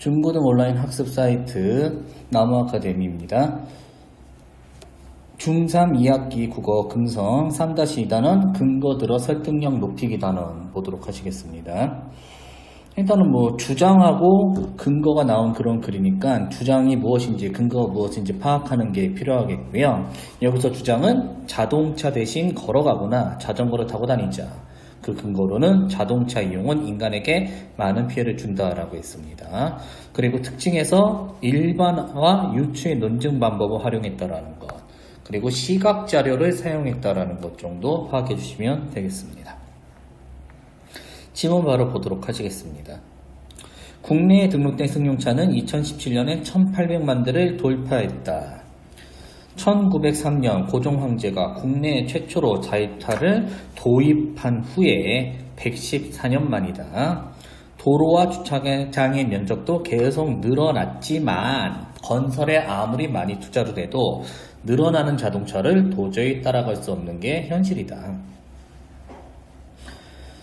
중고등 온라인 학습 사이트 나무 아카데미입니다. 중3 2학기 국어 금성 3-2단원 근거 들어 설득력 높이기 단원 보도록 하시겠습니다. 일단은 뭐 주장하고 근거가 나온 그런 글이니까 주장이 무엇인지 근거가 무엇인지 파악하는 게 필요하겠고요. 여기서 주장은 자동차 대신 걸어가거나 자전거를 타고 다니자. 그 근거로는 자동차 이용은 인간에게 많은 피해를 준다라고 했습니다. 그리고 특징에서 일반화 유추의 논증 방법을 활용했다라는 것. 그리고 시각 자료를 사용했다라는 것 정도 파악해 주시면 되겠습니다. 지문 바로 보도록 하시겠습니다. 국내에 등록된 승용차는 2017년에 1,800만 대를 돌파했다. 1903년 고종 황제가 국내 최초로 자유타를 도입한 후에 114년 만이다. 도로와 주차장의 면적도 계속 늘어났지만 건설에 아무리 많이 투자를 해도 늘어나는 자동차를 도저히 따라갈 수 없는 게 현실이다.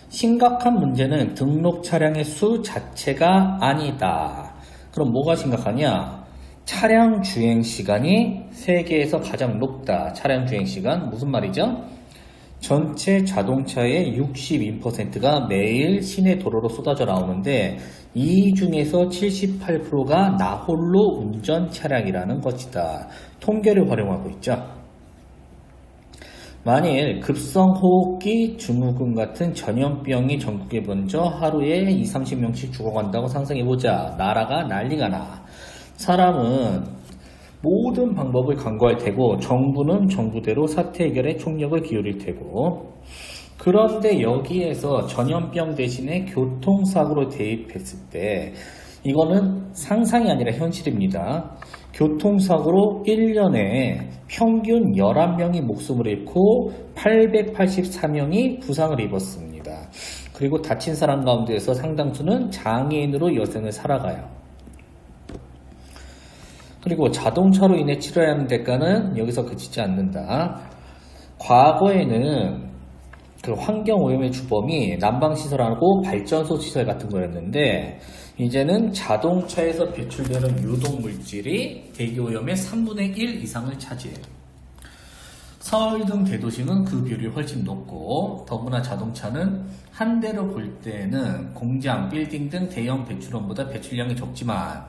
심각한 문제는 등록 차량의 수 자체가 아니다. 그럼 뭐가 심각하냐? 차량 주행 시간이 세계에서 가장 높다. 차량 주행 시간 무슨 말이죠? 전체 자동차의 62%가 매일 시내 도로로 쏟아져 나오는데 이 중에서 78%가 나 홀로 운전 차량이라는 것이다. 통계를 활용하고 있죠. 만일 급성호흡기 증후군 같은 전염병이 전국에 번져 하루에 2, 30명씩 죽어간다고 상상해보자. 나라가 난리가 나. 사람은 모든 방법을 강구할 테고 정부는 정부대로 사태 해결에 총력을 기울일 테고 그런데 여기에서 전염병 대신에 교통사고로 대입했을 때 이거는 상상이 아니라 현실입니다. 교통사고로 1년에 평균 11명이 목숨을 잃고 884명이 부상을 입었습니다. 그리고 다친 사람 가운데에서 상당수는 장애인으로 여생을 살아가요. 그리고 자동차로 인해 치러야 하는 대가는 여기서 그치지 않는다. 과거에는 그 환경오염의 주범이 난방시설하고 발전소 시설 같은 거였는데 이제는 자동차에서 배출되는 유독물질이 대기오염의 3분의 1 이상을 차지해요. 서울 등 대도시는 그 비율이 훨씬 높고 더구나 자동차는 한 대로 볼 때는 공장, 빌딩 등 대형 배출원보다 배출량이 적지만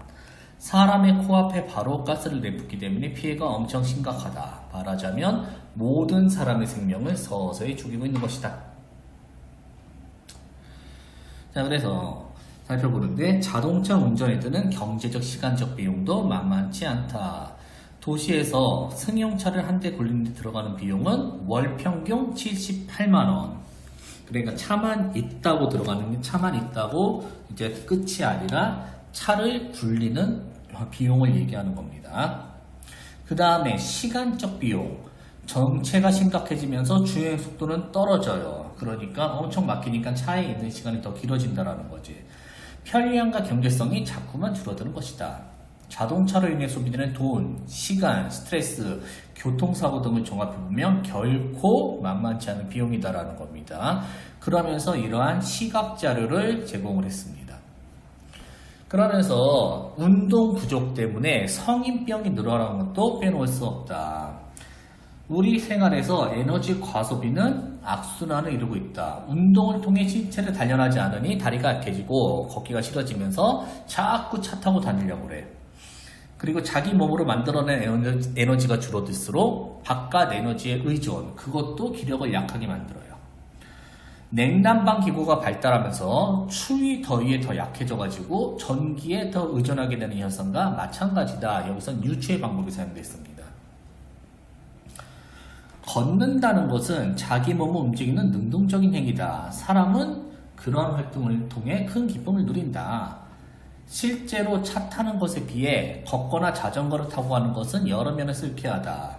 사람의 코앞에 바로 가스를 내뿜기 때문에 피해가 엄청 심각하다. 말하자면 모든 사람의 생명을 서서히 죽이고 있는 것이다. 자, 그래서 살펴보는데 자동차 운전에 드는 경제적 시간적 비용도 만만치 않다. 도시에서 승용차를 한 대 굴리는데 들어가는 비용은 월 평균 78만원. 그러니까 차만 있다고 들어가는 게 차만 있다고 이제 끝이 아니라 차를 굴리는 비용을 얘기하는 겁니다. 그 다음에 시간적 비용. 정체가 심각해지면서 주행 속도는 떨어져요. 그러니까 엄청 막히니까 차에 있는 시간이 더 길어진다라는 거지. 편리함과 경제성이 자꾸만 줄어드는 것이다. 자동차로 인해 소비되는 돈, 시간, 스트레스, 교통사고 등을 종합해보면 결코 만만치 않은 비용이다라는 겁니다. 그러면서 이러한 시각 자료를 제공을 했습니다. 그러면서 운동 부족 때문에 성인병이 늘어나는 것도 빼놓을 수 없다. 우리 생활에서 에너지 과소비는 악순환을 이루고 있다. 운동을 통해 신체를 단련하지 않으니 다리가 약해지고 걷기가 싫어지면서 자꾸 차 타고 다니려고 그래. 그리고 자기 몸으로 만들어낸 에너지, 에너지가 줄어들수록 바깥 에너지의 의존, 그것도 기력을 약하게 만들어요. 냉난방 기구가 발달하면서 추위 더위에 더 약해져가지고 전기에 더 의존하게 되는 현상과 마찬가지다. 여기선 유추의 방법이 사용됐습니다. 걷는다는 것은 자기 몸을 움직이는 능동적인 행위다. 사람은 그러한 활동을 통해 큰 기쁨을 누린다. 실제로 차 타는 것에 비해 걷거나 자전거를 타고 가는 것은 여러 면에서 유쾌하다.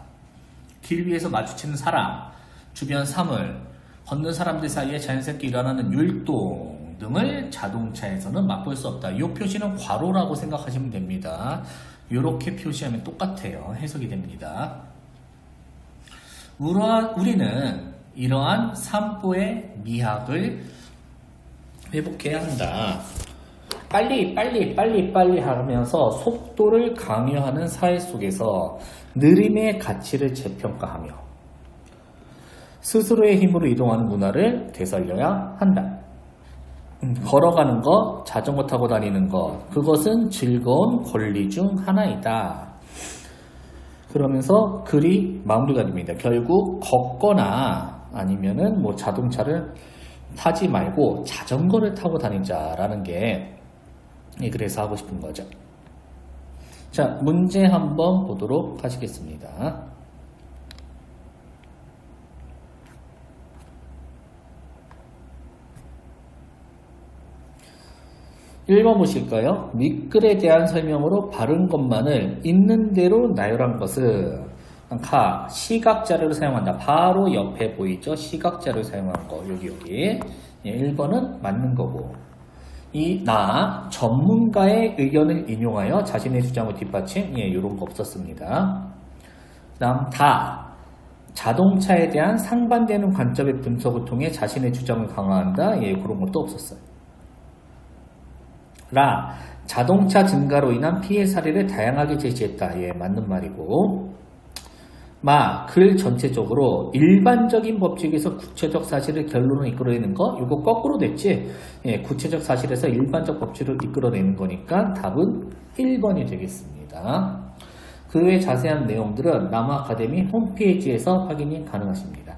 길 위에서 마주치는 사람, 주변 사물, 걷는 사람들 사이에 자연스럽게 일어나는 율동 등을 자동차에서는 맛볼 수 없다. 이 표시는 괄호라고 생각하시면 됩니다. 이렇게 표시하면 똑같아요. 해석이 됩니다. 우리는 이러한 삼보의 미학을 회복해야 한다. 빨리 빨리 빨리 빨리 하면서 속도를 강요하는 사회 속에서 느림의 가치를 재평가하며 스스로의 힘으로 이동하는 문화를 되살려야 한다. 음, 걸어가는 것, 자전거 타고 다니는 것, 그것은 즐거운 권리 중 하나이다. 그러면서 글이 마무리가 됩니다. 결국 걷거나 아니면은 뭐 자동차를 타지 말고 자전거를 타고 다니자라는 게이 글에서 하고 싶은 거죠. 자, 문제 한번 보도록 하시겠습니다. 1번 보실까요? 밑글에 대한 설명으로 바른 것만을 있는 대로 나열한 것은 카 시각 자료를 사용한다. 바로 옆에 보이죠? 시각 자료를 사용한 거 여기 여기 예, 1번은 맞는 거고 이 나 전문가의 의견을 인용하여 자신의 주장을 뒷받침 예, 이런 거 없었습니다. 그다음 다 자동차에 대한 상반되는 관점의 분석을 통해 자신의 주장을 강화한다. 예, 그런 것도 없었어요. 라 자동차 증가로 인한 피해 사례를 다양하게 제시했다. 예, 맞는 말이고. 마, 글 전체적으로 일반적인 법칙에서 구체적 사실을 결론을 이끌어내는 거, 이거 거꾸로 됐지? 예, 구체적 사실에서 일반적 법칙을 이끌어내는 거니까 답은 1번이 되겠습니다. 그 외 자세한 내용들은 남아카데미 홈페이지에서 확인이 가능하십니다.